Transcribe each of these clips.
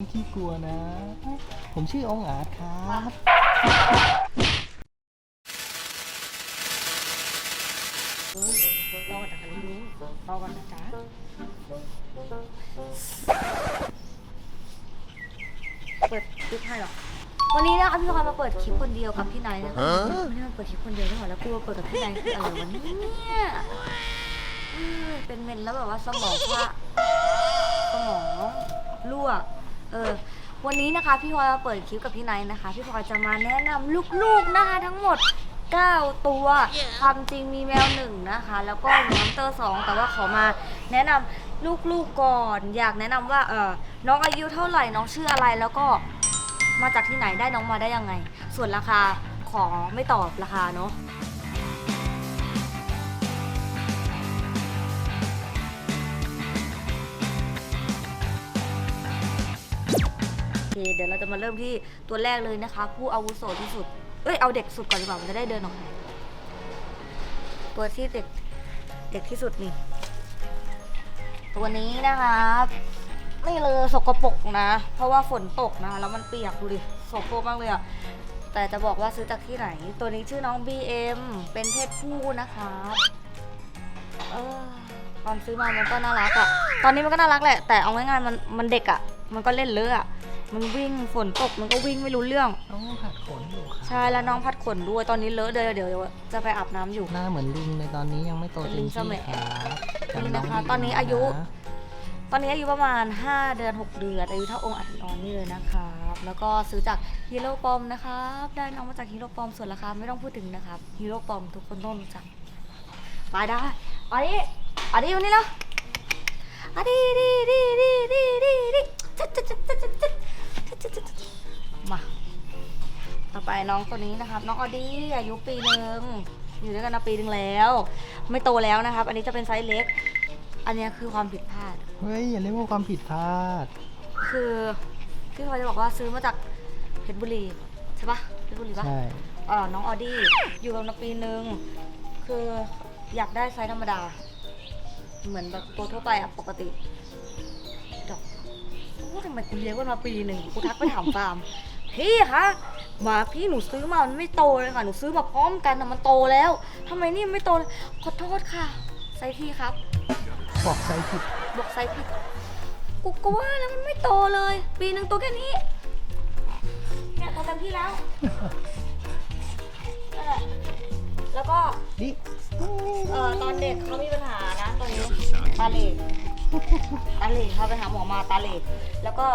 ขี้กลัวนะ ผมชื่อองอาจครับเออรอก่อนนะคะลุงรอก่อนนะจ๊ะเปิดคลิปให้หรอ วันนี้นะคะพี่พลอยมาเปิดคลิปคนเดียวกับพี่ไนท์นะคะวันนี้มาเปิดคลิปคนเดียวไม่หรอแล้วกูมาเปิดกับพี่ไนท์คืออะไรวะเนี่ยเออเป็นเมนแล้วแบบว่าสมองว่าสมองรั่ว เออ วันนี้นะคะพี่พลอยมาเปิดคลิปกับพี่ไนท์นะคะ พี่พลอยจะมาแนะนำลูกๆนะคะ ทั้งหมด 9 ตัว ความจริงมีแมวหนึ่งนะคะ แล้วก็มีน้องเตอร์สองแต่ว่าขอมาแนะนำลูกๆก่อน อยากแนะนำว่าเออน้องอายุเท่าไหร่น้องชื่ออะไรแล้วก็มาจากที่ไหนได้น้องมาได้ยังไง ส่วนราคาขอไม่ตอบราคาเนาะ เคเดี๋ยวเราจะมาเริ่มที่ตัวแรกเลยนะคะ ผู้อาวุโสที่สุด เอ้ย เอาเด็กสุดก่อนดีกว่า มันจะได้เดินออกมาตัวที่เด็ก เด็กที่สุดนี่ ตัวนี้นะครับนี่เลยสกปรกนะ เพราะว่าฝนตกนะ แล้วมันเปียกดูดิ สกปรกมากเลยอะแต่จะบอกว่าซื้อจากที่ไหน ตัวนี้ชื่อน้อง BM เป็นเพศผู้นะครับเออตอนซื้อมามันก็น่ารักอะตอนนี้มันก็น่ารักแหละ แต่เอาง่ายๆมันมันเด็กอะมันก็เล่นเลอะอะ มันวิ่งฝนตกมันก็วิ่งไม่รู้เรื่อง น้องพัดขนอยู่ค่ะใช่แล้วน้องพัดขนด้วยตอนนี้เลอะเดยเดี๋ยวจะไปอาบน้ำอยู่ หน้าเหมือนลิงเลยตอนนี้ยังไม่โตเป็ลิงเสมอครับนี่นะคะตอนนี้อายุ ตอนนี้อายุประมาณ 5 เดือน 6 เดือนอายุเท่าองค์อัดนอนนี่เลยนะครับ แล้วก็ซื้อจากฮีโร่ปอมนะครับได้น้องมาจากฮีโร่ปอมส่วนราคาไม่ต้องพูดถึงนะครับฮีโร่ปอมทุกคนต้องรู้จักไปได้อันนี้อันนี้วันนี้แล้วอันนี้ดีดีดีดีดีดีจ๊ะจ๊ะจ๊ะจ๊ะจ๊ะ มา ต่อไปน้องตัวนี้นะครับ น้องออดี้อายุปีหนึ่งอยู่ด้วยกันมาปีหนึ่งแล้ว ไม่โตแล้วนะครับ อันนี้จะเป็นไซส์เล็ก อันเนี้ยคือความผิดพลาด เฮ้ย อย่าเรียกว่าความผิดพลาด คือพี่พลอยจะบอกว่าซื้อมาจากเพชรบุรีใช่ปะเพชรบุรีปะใช่ เออน้องออดี้อยู่กับมาปีนึงคืออยากได้ไซส์ธรรมดา เหมือนแบบตัวทั่วไปอะปกติดอกโอ้ ทำไมคุณเลี้ยงมันมาปีหนึ่งกูทักไปถามฟาร์ม พี่คะหมาพี่หนูซื้อมามันไม่โตเลยค่ะ หนูซื้อมาพร้อมกันนะมันโตแล้วทำไมนี่ไม่โตเลยขอโทษค่ะไซส์พี่ครับ บอกใจผิดบอกไซส์ผิดกูก็ว่าแล้วมันไม่โตเลย ปีหนึ่งตัวแค่นี้เนี่ยโตเต็มที่แล้วนั่นแหละแล้วก็ดิเอ่อตอนเด็กเขามีปัญหานะตอนนี้ตาเหล่ ตาเหล่เขาไปหาหมอมาตาเหล่แล้วก็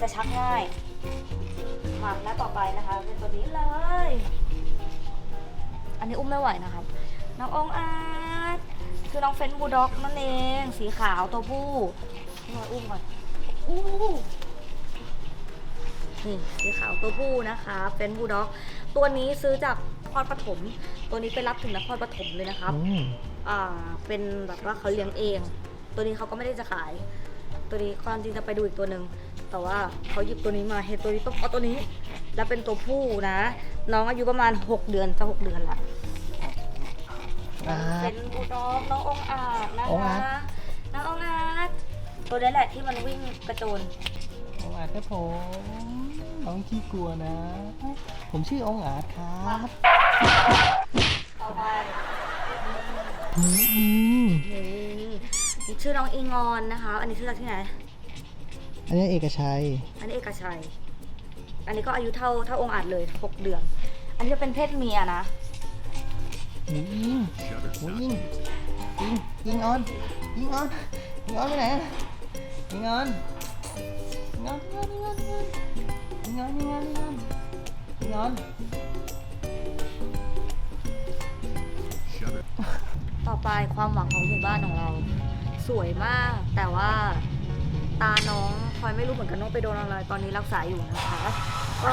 จะชักง่าย มาแล้วต่อไปนะคะเป็นตัวนี้เลย อันนี้อุ้มไม่ไหวนะครับ น้ององอาร์ตคือน้องเฟนบูลด็อกนั่นเอง สีขาวตัวผู้พี่มาอุ้มก่อนอู้นี่สีขาวตัวผู้นะคะเฟนบูลด็อก ตัวนี้ซื้อจากนครปฐม ตัวนี้ไปรับถึงนครปฐมเลยนะครับอืมอ่า เป็นแบบว่าเขาเลี้ยงเอง ตัวนี้เขาก็ไม่ได้จะขาย ตัวนี้ความจริงจะไปดูอีกตัวหนึ่งแต่ว่าเขาหยิบตัวนี้มาเห็นตัวนี้ต้องเอาตัวนี้ แล้วเป็นตัวผู้นะ น้องอายุประมาณ 6 เดือนจะ6เดือนละอ่าเป็นบูลด็อกน้ององอาจนะองอาคะจน้ององอาจตัวนี้แหละที่มันวิ่งกระโจนองอาจครับผมน้องขี้กลัวนะ ผมชื่อองอาจครับต่อไป อืมอืมนี่ชื่อน้องอิงอนนะคะ อันนี้ชื่อจากที่ไหน อันนี้เอกชัย อันนี้เอกชัย อันนี้ก็อายุเท่าเท่าองค์อาจเลย6เดือน อันนี้จะเป็นเพศเมียนะยิงยิงยิงยิงยิงออน ยิงออน ยิงออนไปไหนอะยิงออนยิงออนยิงออนยิงออนยิงออนยิงออนยิงออน ต่อไปความหวังของหมู่บ้านของเรา สวยมาก แต่ว่าตาน้องพลอยไม่รู้เหมือนกันว่าไปโดนอะไรตอนนี้รักษาอยู่นะคะก็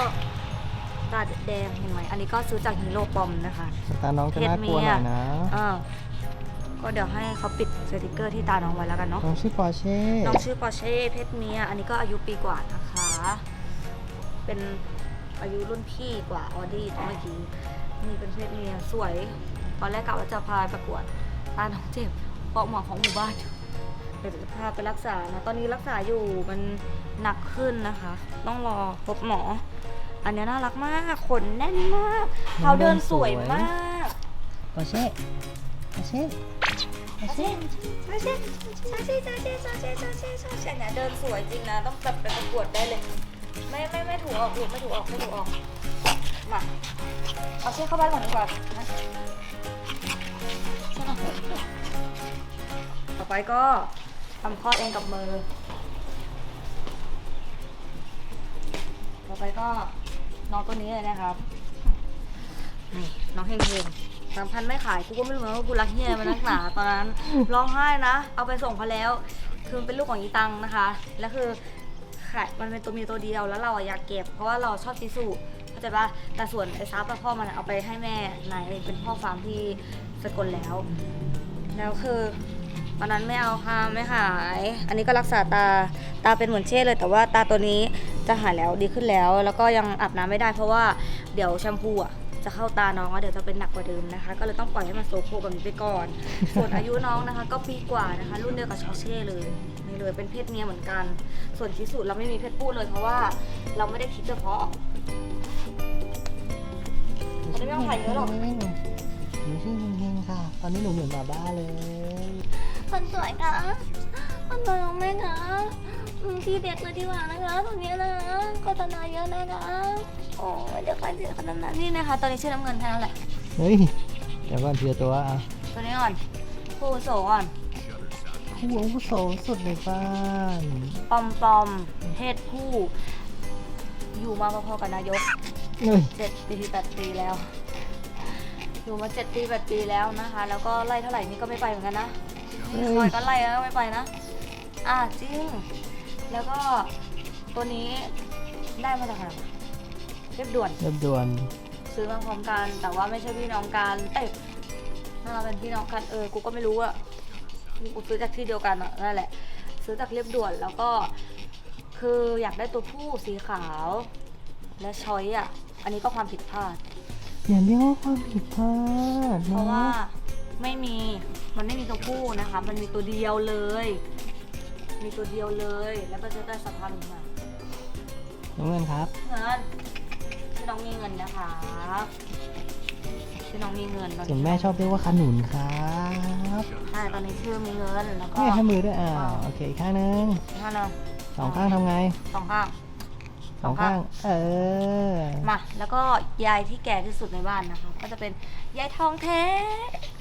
ตาแดงเห็นไหมอันนี้ก็ซื้อจากฮีโร่ปอมนะคะตาน้องจะน่ากลัวหน่อยนะอ่าก็เดี๋ยวให้เขาปิดสติกเกอร์ที่ตาน้องไว้แล้วกันเนาะน้องชื่อปอร์เช่น้องชื่อปอร์เช่เพศเมียอันนี้ก็อายุปีกว่านะคะ เป็นอายุรุ่นพี่กว่าออดี้ตัวเมื่อกี้นี่เป็นเพศเมียสวย ตอนแรกกะว่าจะพาไปประกวดตาน้องเจ็บเพราะหมอของหมู่บ้านอยู่ เดี๋ยวจะพาไปรักษานะ ตอนนี้รักษาอยู่มันหนักขึ้นนะคะ ต้องรอพบหมอ อันเนี้ยน่ารักมากขนแน่นมากเขาเดินสวยมากปอเช่ปอเช่ปอเช่ซาเช่ซาเช่ซาเช่ซาเช่ซาเช่ซาเช่เนี่ยเดินสวยจริงนะ ต้องแบบไปประกวดได้เลย ไม่ไม่ไม่ถูกออกถูกไม่ถูกออกไม่ถูกออกมาเอาเช่เข้าบ้านก่อนดีกว่ามาต่อไปก็ ทำคลอดเองกับมือ ต่อไปก็น้องตัวนี้เลยนะครับ นี่น้องเฮงเฮงสามพันไม่ขายกูก็ไม่รู้นะว่ากูรักเฮียมันนักหนาตอนนั้นร้องไห้นะ เอาไปส่งเขาแล้ว คือมันเป็นลูกของอีตังนะคะ แล้วคือขายมันเป็นตัวมีตัวเดียวแล้วเราอะอยากเก็บ เพราะว่าเราชอบชิสุเข้าใจปะแต่ส่วนไอ้ซับอะพ่อมันอะเอาไปให้แม่นายเป็นพ่อฟาร์มที่สกลแล้ว แล้วคือต อนนั้นไม่เอาค่ะไม่หาย อันนี้ก็รักษาตาตาเป็นเหมือนเช่เลย แต่ว่าตาตัวนี้จะหายแล้วดีขึ้นแล้ว แล้วก็ยังอาบน้ำไม่ได้เพราะว่าเดี๋ยวแชมพูอะจะเข้าตาน้องแล้วเดี๋ยวจะเป็นหนักกว่าเดิมนะคะ ก็เลยต้องปล่อยให้มันโซโคแบบนี้ไปก่อน ส่วนอายุน้องนะคะ ก็ปีกว่านะคะ รุ่นเดียวกับชอเช่เลยนี่เลยเป็นเพศเมียเหมือนกัน ส่วนชิสุเราไม่มีเพศผู้เลยเพราะว่าเราไม่ได้คิดเฉพาะอันนี้ไม่ต้องถ่ายเยอะหรอก หนูชื่อเฮงๆค่ะ ตอนนี้หนูเหมือนบาบ้าเลย คนสวยนะคนสวยของแม่นะอืมที่เด็กเลยดีกว่านะคะตรงนี้นะโฆษณาเยอะนะคะโอ้ยเดี๋ยวกันเดี๋ยวกันนั้นนี่นะคะ ตอนนี้ชื่อน้ำเงินแค่นั้นแหละเฮ้ยเดี๋ยวก่อนทีละตัวอะตัวนี้ก่อนผู้อาวุโสก่อนผู้อาวุโสสุดในบ้านปอมปอมเพศผู้ อยู่มาพอๆกับนายกเฮ้ยเจ็ดปีแปดปีแล้ว อยู่มาเจ็ดปีแปดปีแล้วนะคะ แล้วก็ไล่เท่าไหร่นี่ก็ไม่ไปเหมือนกันนะเฮ้ คอยก็ไล่แล้วไม่ไปนะ อะจริง แล้วก็ตัวนี้ได้มาจากไหนวะเรียบด่วน เรียบด่วนซื้อมาพร้อมกัน แต่ว่าไม่ใช่พี่น้องกันเอ้ยถ้าเราเป็นพี่น้องกันเออ กูก็ไม่รู้อะกูซื้อจากที่เดียวกันอะนั่นแหละ ซื้อจากเรียบด่วนแล้วก็ คืออยากได้ตัวผู้สีขาว และช้อยอะอันนี้ก็ความผิดพลาดอย่าเรียกว่าความผิดพลาดเพราะว่า ไม่มี มันไม่มีตัวผู้นะคะ มันมีตัวเดียวเลย มีตัวเดียวเลย แล้วก็จะได้สภาพนี้มาน้องเงินครับ เงินชื่อน้องมีเงินนะคะชื่อน้องมีเงินตอนส่วนนี้แม่ชอบเรียกว่าขนุนครับใช่ตอนนี้ชื่อมีเงิน แล้วก็ แม่ให้มือด้วยอ่าโอเคอีกข้างหนึงท่านเนาะสองข้างทำไงสองข้างสองข้างเออ มา แล้วก็ยายที่แก่ที่สุดในบ้านนะคะ ก็จะเป็นยายทองแท้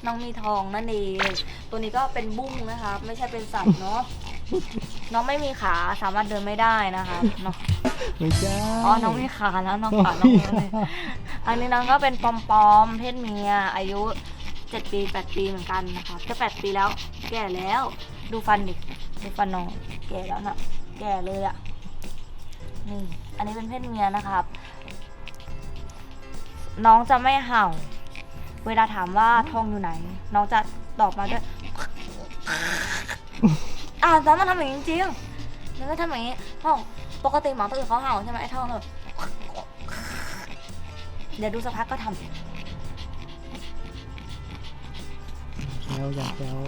น้องมีทองนั่นเอง ตัวนี้ก็เป็นบุ้งนะคะ ไม่ใช่เป็นสัตว์เนาะ น้องไม่มีขาสามารถเดินไม่ได้นะคะเนาะ ไม่ใช่อ๋อ น้องมีขาแล้วน้องขาน้องมีเลยอันนี้น้องก็เป็นปอมปอมๆเพศเมียอายุเจ็ดปีแปดปีเหมือนกันนะคะจะแปดปีแล้ว แก่แล้ว ดูฟันดิ ดูฟันน้อง แก่แล้วนะแก่เลยอะนี่ อันนี้เป็นเพศเมียนะครับ น้องจะไม่เห่า เวลาถามว่าทองอยู่ไหน น้องจะตอบมาด้วย อ่าแล้วมันทำอย่างนี้จริงๆมันก็ทำอย่างนี้ห้องปกติหมาตัวอื่นเขาเห่าใช่ไหมไอ้ทองแบบเดี๋ยวดูสักพักก็ทำแซวอยากแซว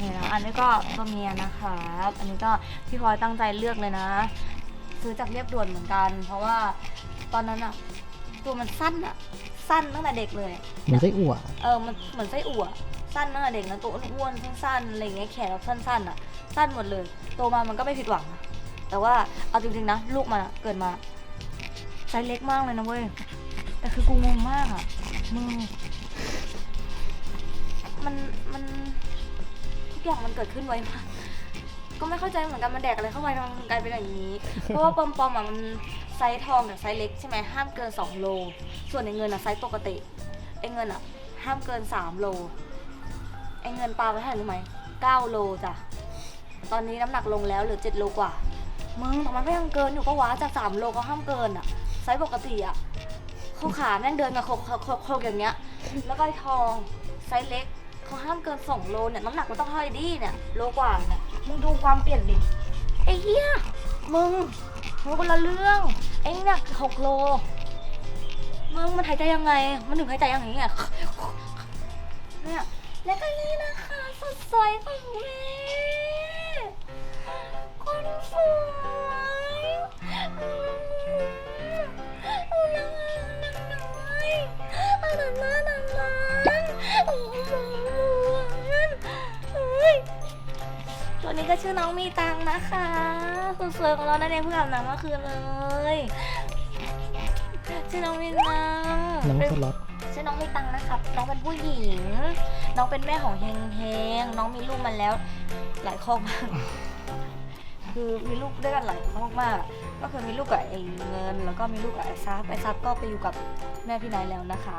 นี่นะอันนี้ก็ตัวเมียนะคะอันนี้ก็พี่พลอยตั้งใจเลือกเลยนะ ซื้อจากเรียบด่วนเหมือนกัน เพราะว่าตอนนั้นอะตัวมันสั้นอะ สั้นตั้งแต่เด็กเลยเหมือนไส้อั่วเออมันเหมือนไส้อั่วสั้นตั้งแต่เด็กนะตัวอ้วนๆสั้นๆอะไรอย่างเงี้ยแขนเราสั้นๆอะสั้นหมดเลย โตมามันก็ไม่ผิดหวังนะแต่ว่าเอาจริงๆนะลูกมันอะเกิดมาไซส์เล็กมากเลยนะเว้ยแต่คือกูงงมากอะมึงมันมันทุกอย่างมันเกิดขึ้นไวมากก็ไม่เข้าใจเหมือนกันมันแดกอะไรเข้าไปมันกลายเป็นอย่างนี้ เพราะว่าปอมปอมๆอะมัน ไซส์ทองกับไซส์เล็กใช่ไหมห้ามเกิน 2 โล ส่วนในเงินอะไซส์ปกติไอ้เงินอะห้ามเกิน 3 โลไอ้เงินปลาไปเท่าไหร่รู้ไหม9โลจ้ะตอนนี้น้ำหนักลงแล้วเหลือ 7 โลกว่ามึงแต่มันก็ยังเกินอยู่ก็ว้าจาก 3 โลก็ห้ามเกินอะไซส์ปกติอะเขาขาแม่งเดินมาโคกโคกโคกโคกอย่างเงี้ย แล้วก็ไอ้ทองไซส์เล็กเขาห้ามเกิน 2 โลเนี่ยน้ำหนักมันต้องเท่าไอ้ดีเนี่ยโลกว่าเนี่ยมึงดูความเปลี่ยนดิไอ้เหี้ยมึง มันคนละเรื่อง เอ็งเนี่ยหกโลมึงมันหายใจยังไง มันถึงหายใจอย่างนี้อ่เนี่ยแล้วก็นี่นะคะสดใสของแม่คนสวย ตัวนี้ก็ชื่อน้องมีตังค์นะคะสุดสวยของเรานั่นเองเพิ่งอาบน้ำเมื่อคืนเลยชื่อน้องมีตังค์น้องเป็นสล็อตชื่อน้องมีตังค์นะครับ น้องเป็นผู้หญิง น้องเป็นแม่ของเฮงเฮงน้องมีลูกมาแล้ว หลายครอบมากคือมีลูกด้วยกันหลายครอบมากก็คือมีลูกกับไอ้เงิน แล้วก็มีลูกกับไอ้ซับไอ้ซับก็ไปอยู่กับแม่พี่นายแล้วนะคะ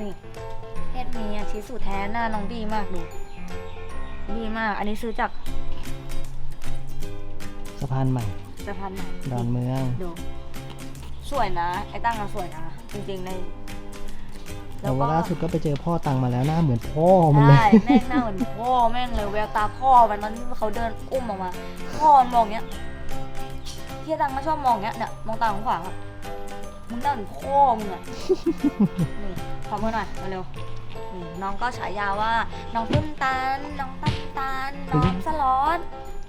นี่เพศเมียชีสูแท้หน้าน้องดีมากดูดีมาก อันนี้ซื้อจาก สะพานใหม่ สะพานใหม่ดอนเมือง ดูสวยนะ ไอ้ตั้งอะสวยนะ จริงๆในแต่ว่าล่าสุดก็ไปเจอพ่อตังมาแล้วหน้าเหมือนพ่อมันเลใช่ยแม่งหน้าเหมือนพ่อแม่งเลยแววตาพ่อมันตอนที่เขาเดินอุ้มออกมา พ่อมันมองเงี้ยเฮียตังมาชอบมองเงี้ยเนี่ยมองตาของขวางอะมึงหน้าเหมือนพ่อมึงอะนี่ขอมือหน่อยมาเร็วนี่น้องก็ฉายาว่า น้องตุ้มตาลน้องตั้มตาลน้องสล็อต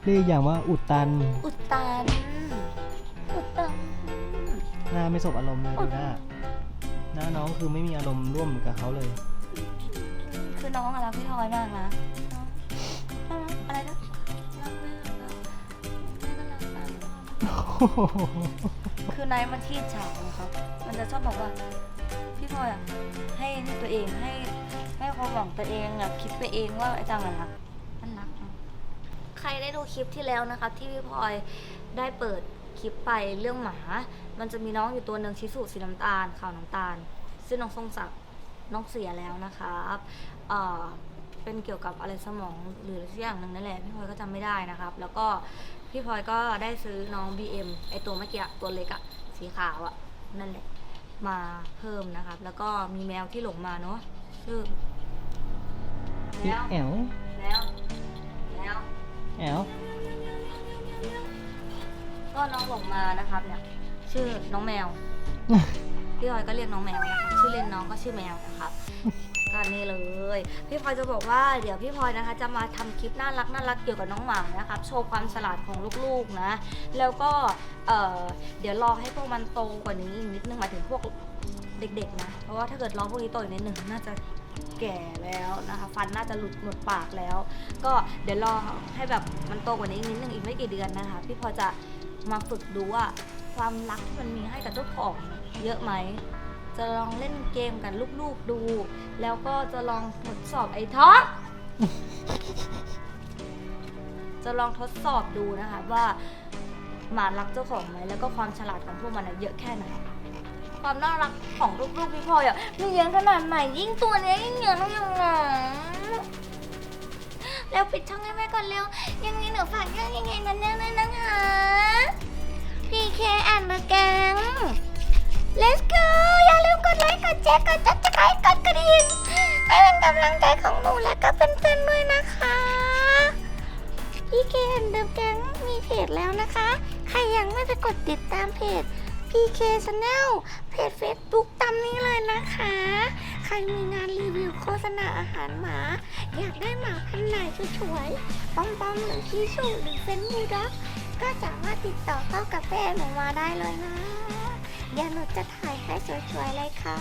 เรียกอย่างว่าอุดตัน อุดตัน อุดตัน หน้าไม่สบอารมณ์เลยดูหน้า หน้าน้องคือไม่มีอารมณ์ร่วมกับเขาเลย คือน้องอะรักพี่ทอยมากนะน้องอะไรนะรักแม่รักแม่ก็รักตาคือนายมันที่ฉากนะครับมันจะชอบบอกว่าพี่พลอยอะให้นี่ตัวเองให้ให้ความหวังตัวเองอะคิดไปเองว่าไอ้จังอะรักมันรักเนอะ ใครได้ดูคลิปที่แล้วนะคะที่พี่พลอยได้เปิดคลิปไปเรื่องหมา มันจะมีน้องอยู่ตัวหนึ่งชิสุสีน้ำตาลขาวน้ำตาล ซึ่งน้องทรงศักดิ์น้องเสียแล้วนะครับเอ่อเป็นเกี่ยวกับอะไรสมองหรือสักอย่างหนึ่งนั่นแหละพี่พลอยก็จำไม่ได้นะครับ แล้วก็พี่พลอยก็ได้ซื้อน้อง BM ไอตัวเมื่อกี้ตัวเล็กอะสีขาวอะนั่นแหละมาเพิ่มนะครับ แล้วก็มีแมวที่หลงมาเนาะชื่อพีแล้วแอวแล้วแล้ว แอวก็น้องหลงมานะครับเนี่ยชื่อน้องแมว พี่พลอยก็เรียกน้องแมวนะคะชื่อเล่นน้องก็ชื่อแมวนะครับก็นี่เลย พี่พลอยจะบอกว่าเดี๋ยวพี่พลอยนะคะ จะมาทำคลิปน่ารักน่ารักเกี่ยวกับน้องหมานะครับโชว์ความฉลาดของลูกๆนะ แล้วก็เอ่อเดี๋ยวรอให้พวกมันโตกว่านี้อีกนิดนึงหมายถึงพวกเด็กๆนะ เพราะว่าถ้าเกิดรอพวกนี้โตอีกนิดนึงน่าจะ แก่แล้วนะคะ ฟันน่าจะหลุดหมดปากแล้ว ก็เดี๋ยวรอให้แบบมันโตกว่านี้อีกนิดนึงอีกไม่กี่เดือนนะคะ พี่พอจะมาฝึกดูว่าความรักที่มันมีให้กับเจ้าของเยอะไหม จะลองเล่นเกมกับลูกๆดู แล้วก็จะลองทดสอบไอ้ท็อป จะลองทดสอบดูนะคะว่าหมารักเจ้าของไหมแล้วก็ความฉลาดของพวกมันอะเยอะแค่ไหน ความน่ารักของลูกๆพี่พลอยอะมีเยอะขนาดไหนยิ่งตัวเนี้ยยิ่งเยอะน้องยังหนาแล้วปิดช่องให้แม่ก่อนเร็ว ยังไงหนูฝากยังยังไงนั่นแน่เลยนะคะ PK and the gang Let's go อย่าลืมกดไลค์กดแชร์กดจัดจะไครกดกระดิ่งให้เป็นกำลังใจของหนูและก็เพื่อนๆด้วยนะคะ PK and the gang มีเพจแล้วนะคะ ใครยังไม่ไปกดติดตามเพจ PK Channel เพจ Facebook ตามนี้เลยนะคะ ใครมีงานรีวิวโฆษณาอาหารหมา อยากได้หมาพันธุ์ไหนสวยๆป้อมๆหรือชีสูหรือเฟนบูด็อกก็สามารถติดต่อเข้ากับแฟนหนูมาได้เลยนะเดี๋ยวหนูจะถ่ายให้สวยๆเลยค่ะ